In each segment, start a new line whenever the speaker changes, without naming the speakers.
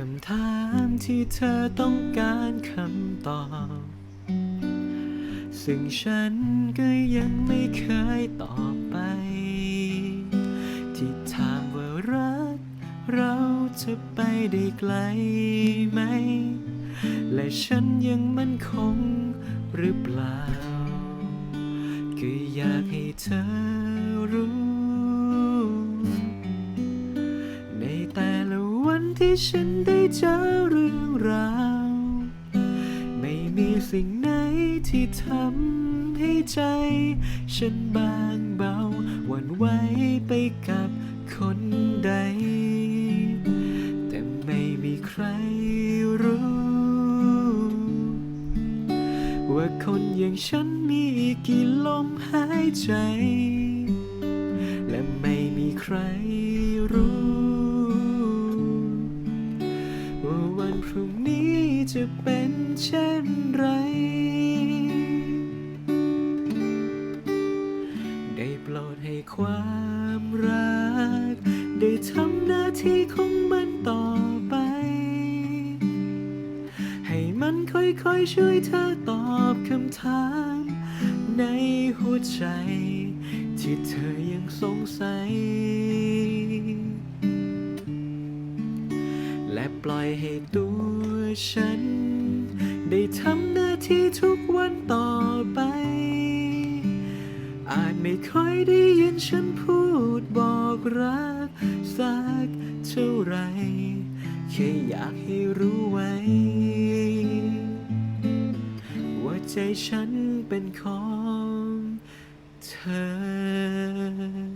คำถามที่เธอต้องการคำตอบ ซึ่งฉันก็ยังไม่เคยตอบไป ที่ถามว่ารัก เราจะไปได้ไกลไหม และฉันยังมั่นคงหรือเปล่า ก็อยากให้เธอรู้ ที่ฉันได้เจอเรื่องราว ไม่มีสิ่งไหนที่ทำให้ใจ ฉันบางเบาหวั่นไหวไปกับคนใด แต่ไม่มีใครรู้ ว่าคนอย่างฉันมีกี่ลมหายใจ และไม่มีใครรู้ รุ่งนี้จะเป็นเช่นไร ได้โปรดให้ความรัก ได้ทำหน้าที่ของมันต่อไป ให้มันค่อยๆช่วยเธอตอบคำถามในหัวใจ ที่เธอยังสงสัย และปล่อยให้ตัว ฉัน ได้ทำหน้าที่ทุกวันต่อไป อาจไม่ค่อยได้ยินฉันพูดบอกรัก สักเท่าไร แค่อยากให้รู้ไว้ ว่าใจฉันเป็นของเธอ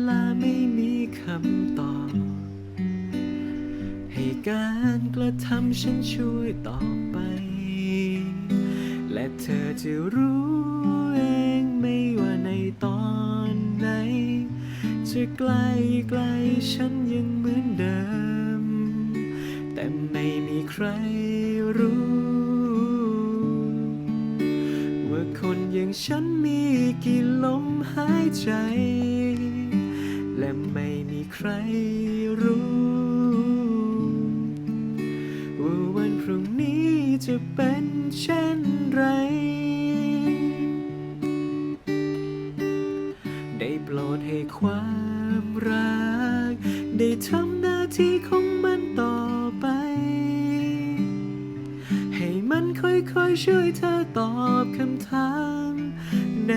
เวลาไม่มีคำตอบ ให้การกระทำฉันช่วยต่อไป และเธอจะรู้เองไม่ว่าในตอนไหน จะใกล้ใกล้ฉันยังเหมือนเดิม แต่ไม่มีใครรู้ ว่าคนอย่างฉันมีกี่ลมหายใจ และไม่มีใครรู้ ว่าวันพรุ่งนี้จะเป็นเช่นไร ได้โปรดให้ความรัก ได้ทำหน้าที่ของมันต่อไป ให้มันค่อยๆช่วยเธอตอบคำถามใน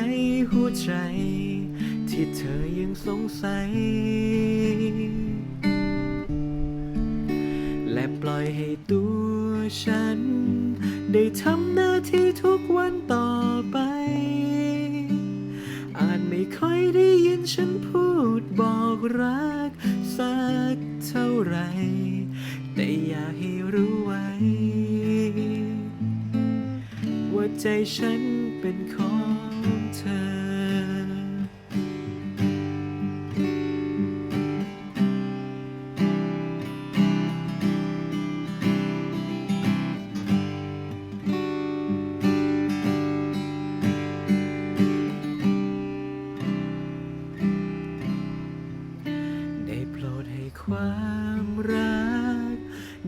หัวใจ ที่เธอยังสงสัย และปล่อยให้ตัวฉัน ได้ทำหน้าที่ทุกวันต่อไป อาจไม่ค่อยได้ยินฉันพูดบอกรัก สักเท่าไหรแต่อยากให้รู้ไว้ ว่าใจฉันเป็นของเธอ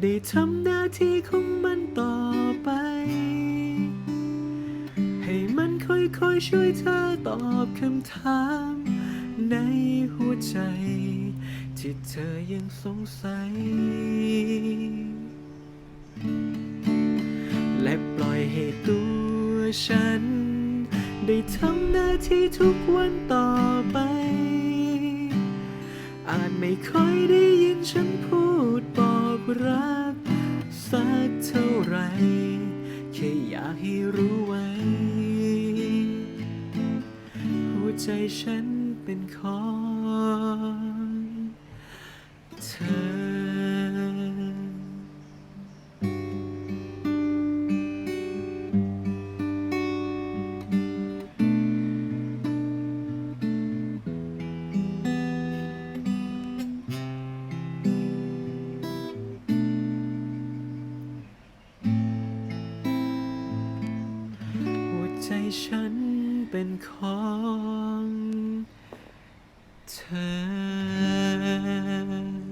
ได้ทำหน้าที่ของมันต่อไป ให้มันค่อยๆช่วยเธอตอบคำถาม ในหัวใจ ที่เธอยังสงสัย และปล่อยให้ตัวฉัน ได้ทำหน้าที่ทุกวันต่อไป อาจไม่ค่อยได้ยินฉันพูดบอก รัก สักเท่าไร แค่อยากให้รู้ไว้ หัวใจฉันเป็นของ ฉันเป็นของเธอ